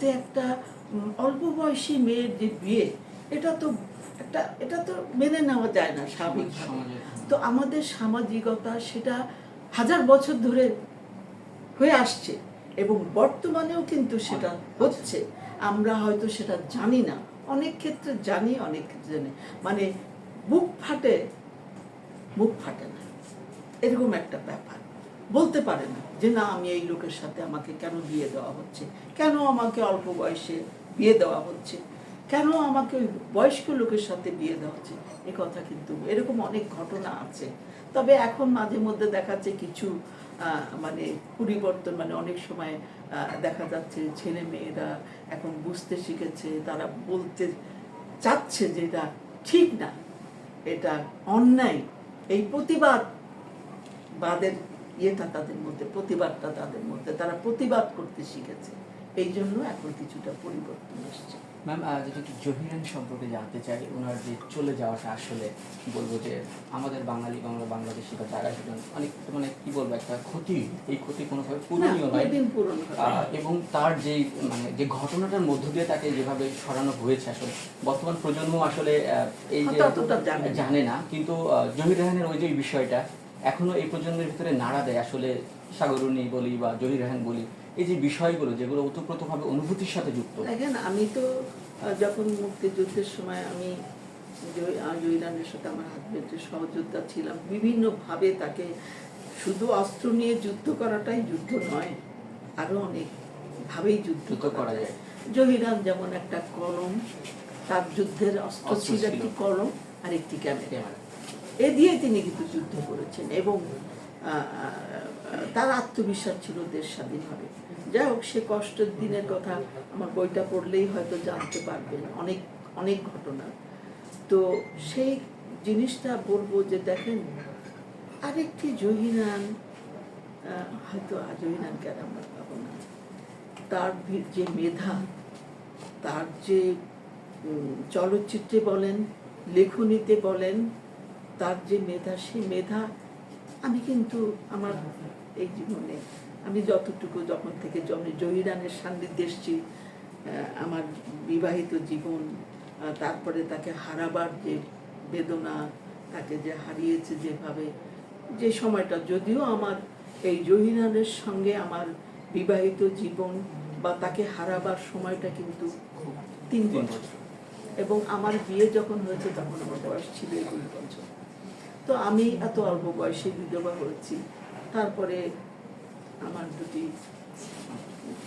তাতে একটা অল্প বয়সী মেয়ের যে বিয়ে এটা তো একটা এটা তো মেনে নেওয়া যায় না স্বাভাবিক তো আমাদের সামাজিকতা সেটা হাজার বছর ধরে হয়ে আসছে এবং বর্তমানেও কিন্তু সেটা হচ্ছে। আমরা হয়তো সেটা জানি না। অনেক ক্ষেত্রে জানি অনেক ক্ষেত্রে জানি মানে বুক ফাটে মুখ ফাটে না। এরকম একটা ব্যাপার। বলতে পারে না যে, না, আমি এই লোকের সাথে আমাকে কেন বিয়ে দেওয়া হচ্ছে? কেন আমাকে অল্প বয়সে বিয়ে দেওয়া হচ্ছে? কেন আমাকে ওই বয়স্ক লোকের সাথে বিয়ে দেওয়া হচ্ছে? এ কথা কিন্তু এরকম অনেক ঘটনা আছে। তবে এখন মাঝে মধ্যে দেখাচ্ছে কিছু মানে পরিবর্তন মানে অনেক সময় দেখা যাচ্ছে ছেলে মেয়েরা এখন বুঝতে শিখেছে, তারা বলতে চাচ্ছে যে, এটা ঠিক না, এটা অন্যায়। এই প্রতিবাদ বাদের ইয়েটা তাদের মধ্যে প্রতিবাদটা তাদের মধ্যে তারা প্রতিবাদ করতে শিখেছে। এই জন্য এখন কিছুটা পরিবর্তন এসছে ম্যাম যেটা একটু জহিরান সম্পর্কে জানতে চাই ওনার যে চলে যাওয়াটা আসলে বলব যে আমাদের বাঙালি বাংলা বাংলাদেশি বা যারা একজন অনেক মানে কি বলব একটা ক্ষতি এই ক্ষতি কোনোভাবে পূরণীয় নয়। এবং তার যে মানে যে ঘটনাটার মধ্য দিয়ে তাকে যেভাবে সরানো হয়েছে আসলে বর্তমান প্রজন্ম আসলে এই যে হয়তো জানে না। কিন্তু জহির রেহানের ওই যে বিষয়টা এখনও এই প্রজন্মের ভিতরে নাড়া দেয় আসলে সাগরণী বলি বা জহির রেহান বলি এই যে বিষয়গুলো যেগুলো ওতপ্রোতভাবে অনুভূতির সাথে যুক্ত দেখেন আমি তো যখন মুক্তিযুদ্ধের সময় আমি জয়রানের সাথে আমার হাজবেন্ডের সহযোদ্ধা ছিলাম বিভিন্নভাবে তাকে শুধু অস্ত্র নিয়ে যুদ্ধ করাটাই যুদ্ধ নয় আরও অনেকভাবেই যুদ্ধ করা যায়। জহিরান যেমন একটা কলম তার যুদ্ধের অস্ত্র ছিল। একটি কলম আর একটি ক্যামেরা এ দিয়ে তিনি কিন্তু যুদ্ধ করেছেন এবং তার আত্মবিশ্বাস ছিল দেশ স্বাধীন হবে। যাই হোক, সে কষ্টের দিনের কথা আমার বইটা পড়লেই হয়তো জানতে পারবেন অনেক অনেক ঘটনা। তো সেই জিনিসটা বলব যে দেখেন, আরেকটি জহিনান হয়তো জহিনানকে আর আমরা পাবো না। তার যে মেধা, তার যে চলচ্চিত্রে বলেন, লেখনীতে বলেন তার যে মেধা, সেই মেধা আমি কিন্তু আমার এই জীবনে, আমি যতটুকু যখন থেকে জহিরানের সান্নিধ্যে এসেছি আমার বিবাহিত জীবন তারপরে তাকে হারাবার যে বেদনা, তাকে যে হারিয়েছে যেভাবে, যে সময়টা, যদিও আমার এই জহিরানের সঙ্গে আমার বিবাহিত জীবন বা তাকে হারাবার সময়টা কিন্তু তিন বছর। এবং আমার বিয়ে যখন হয়েছে তখন আমার বয়স ছিল একুশ বছর তো আমি এত অল্প বয়সে বিধবা হয়েছি। তারপরে আমার দুটি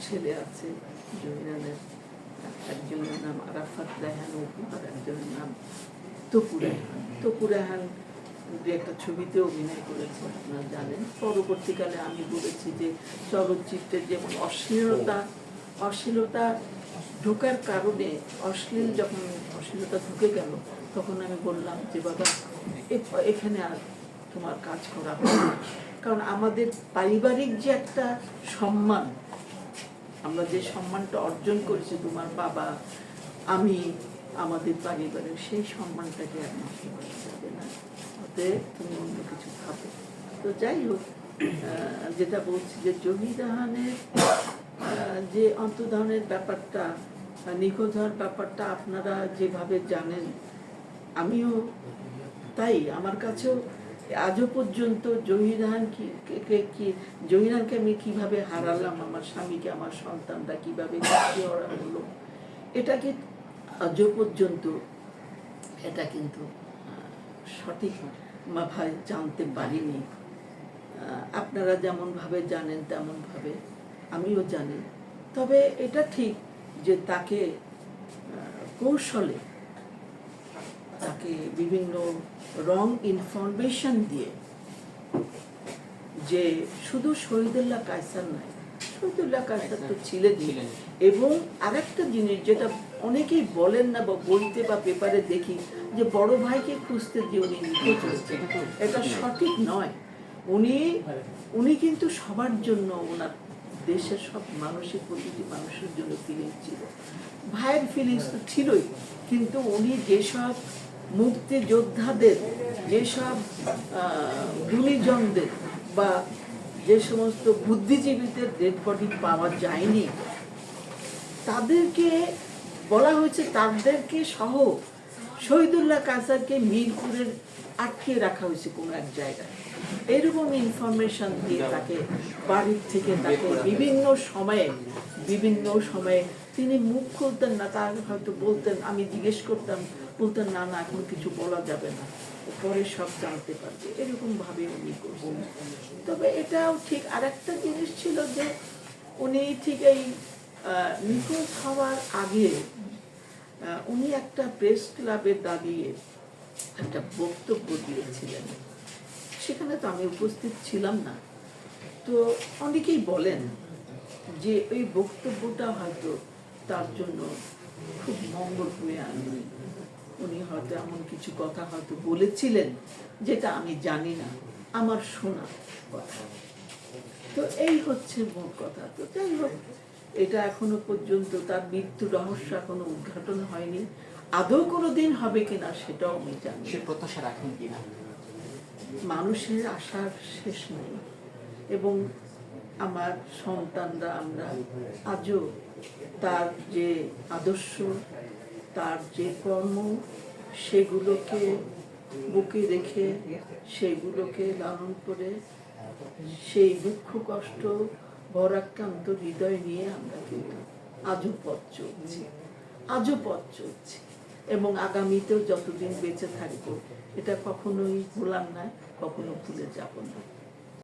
ছেলে আছে জহিরানের একজনের নাম আরাফাত রায়হান অপু আর একজনের নাম তপু রায়হান তপু দু একটা ছবিতে অভিনয় করেছে, আপনারা জানেন। পরবর্তীকালে আমি বলেছি যে চলচ্চিত্রের যেমন অশ্লীলতা অশ্লীলতা ঢোকার কারণে অশ্লীল যখন অশ্লীলতা ঢুকে গেল তখন আমি বললাম যে, বাবা এখানে আর তোমার কাজ করা কারণ আমাদের পারিবারিক যে একটা সম্মান, আমরা যে সম্মানটা অর্জন করেছি তোমার বাবা, আমি, আমাদের পারিবারিক সেই সম্মানটাকে আর নষ্ট করা যাবে না। অতএব তুমি অন্য কিছু ভাবো। তো যাই হোক যেটা বলছি যে জহিদাহানের যে অন্তর্ধানের ব্যাপারটা নিখোঁজ হওয়ার ব্যাপারটা আপনারা যেভাবে জানেন আমিও তাই, আমার কাছেও আজও পর্যন্ত জহিরান কি জহিরানকে আমি কীভাবে হারালাম, আমার স্বামীকে, আমার সন্তানরা কীভাবে হলো এটাকে আজও পর্যন্ত, এটা কিন্তু সঠিক ভাবে জানতে পারিনি। আপনারা যেমনভাবে জানেন, তেমনভাবে আমিও জানি। তবে এটা ঠিক যে তাকে কৌশলে তাকে বিভিন্ন রং ইনফরমেশন দিয়ে যে শুধু শহীদুল্লাহ কায়সার নয় শহীদুল্লাহ কায়সার তো ছিলেন। এবং আরেকটা জিনিস যেটা অনেকেই বলেন না বা বইতে বা পেপারে দেখি যে বড় ভাইকে খুঁজতে যে উনি নিখোঁজ হয়েছে এটা সঠিক নয়। উনি উনি কিন্তু সবার জন্য ওনার দেশের সব মানুষের প্রতিটি মানুষের জন্য ফিলিংস ছিল ভাইয়ের ফিলিংস তো ছিলই কিন্তু উনি যেসব মুক্তিযোদ্ধাদের, যেসব গুণীজনদের বা যে সমস্ত বুদ্ধিজীবীদের ডেড বডি পাওয়া যায়নি, তাদেরকে বলা হয়েছে তাদেরকে সহ শহীদুল্লাহ কাসারকে মিরপুরের আটকে রাখা হয়েছে কোনো এক জায়গায়। এরকম ইনফরমেশন দিয়ে তাকে বাড়ির থেকে তাকে বিভিন্ন সময়ে বিভিন্ন সময়ে তিনি মুখ খুলতেন না, তার হয়তো বলতেন, আমি জিজ্ঞেস করতাম বলতেন, না না, এখন কিছু বলা যাবে না। পরে সব জানতে পারবে। এরকম ভাবে উনি করছেন তবে এটাও ঠিক আরেকটা জিনিস ছিল যে, উনি ঠিক এই নিখোঁজ হওয়ার আগে উনি একটা প্রেস ক্লাবে দাঁড়িয়ে একটা বক্তব্য দিয়েছিলেন। সেখানে তো আমি উপস্থিত ছিলাম না। তো অনেকেই বলেন যে, এই বক্তব্যটা হয়তো তার জন্য খুব মঙ্গল হয়ে আনবে। উনি হয়তো এমন কিছু কথা হয়তো বলেছিলেন যেটা আমি জানি না। আমার শোনা কথা। তো এই হচ্ছে মোট কথা। তো যাই হোক এটা এখনও পর্যন্ত তার মৃত্যু রহস্য এখনও উদ্ঘাটন হয়নি। আদৌ কোনো দিন হবে কিনা সেটাও আমি জানি সে প্রত্যাশা রাখেন কিনা? মানুষের আশার শেষ নেই। এবং আমার সন্তানরা আমরা আজও তার যে আদর্শ তার যে কর্ম, সেগুলোকে বুকে রেখে, সেগুলোকে লালন করে, সেই দুঃখ, কষ্ট, ভরাক্রান্ত হৃদয় নিয়ে আমরা কিন্তু আজও পথ চলছি, আজও পথ চলছি। এবং আগামীতেও যতদিন বেঁচে থাকব, এটা কখনোই ভুলাম না কখনো ভুলে যাব না।